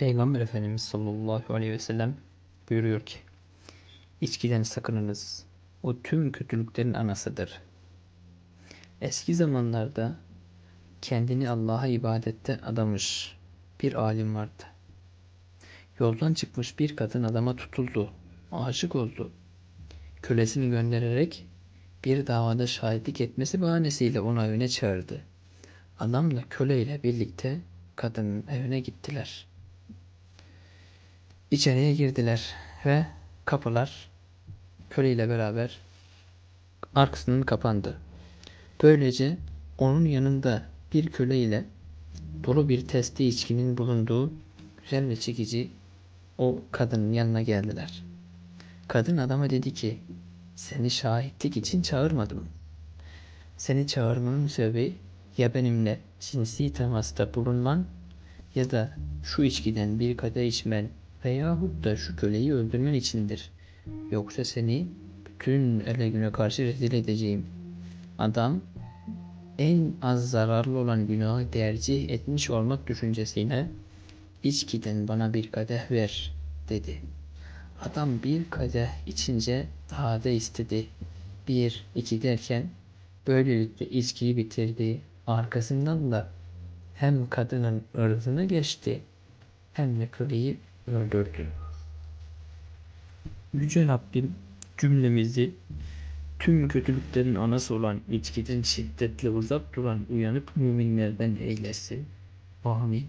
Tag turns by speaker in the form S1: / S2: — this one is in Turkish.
S1: Peygamber Efendimiz sallallahu aleyhi ve sellem buyuruyor ki İçkiden sakınınız. O tüm kötülüklerin anasıdır. Eski zamanlarda kendini Allah'a ibadette adamış bir alim vardı. Yoldan çıkmış bir kadın adama tutuldu. Aşık oldu. Kölesini göndererek bir davada şahitlik etmesi bahanesiyle onu evine çağırdı. Adamla köleyle birlikte kadının evine gittiler. İçeriye girdiler ve kapılar köleyle beraber arkasının kapandı. Böylece onun yanında bir köle ile dolu bir testi içkinin bulunduğu güzel ve çekici o kadının yanına geldiler. Kadın adama dedi ki seni şahitlik için çağırmadım. Seni çağırmamın sebebi ya benimle cinsi temasta bulunman ya da şu içkiden bir kadeh içmen veyahut da şu köleyi öldürmen içindir. Yoksa seni bütün ele güne karşı rezil edeceğim. Adam en az zararlı olan günahı tercih etmiş olmak düşüncesiyle içkiden bana bir kadeh ver dedi. Adam bir kadeh içince daha da istedi. Bir, iki derken böylelikle içkiyi bitirdi. Arkasından da hem kadının ırzını geçti hem de köleyi öldürdü. Yüce Rabbim cümlemizi tüm kötülüklerin anası olan içkiden şiddetle uzak duran uyanık müminlerden eylesin. Amin.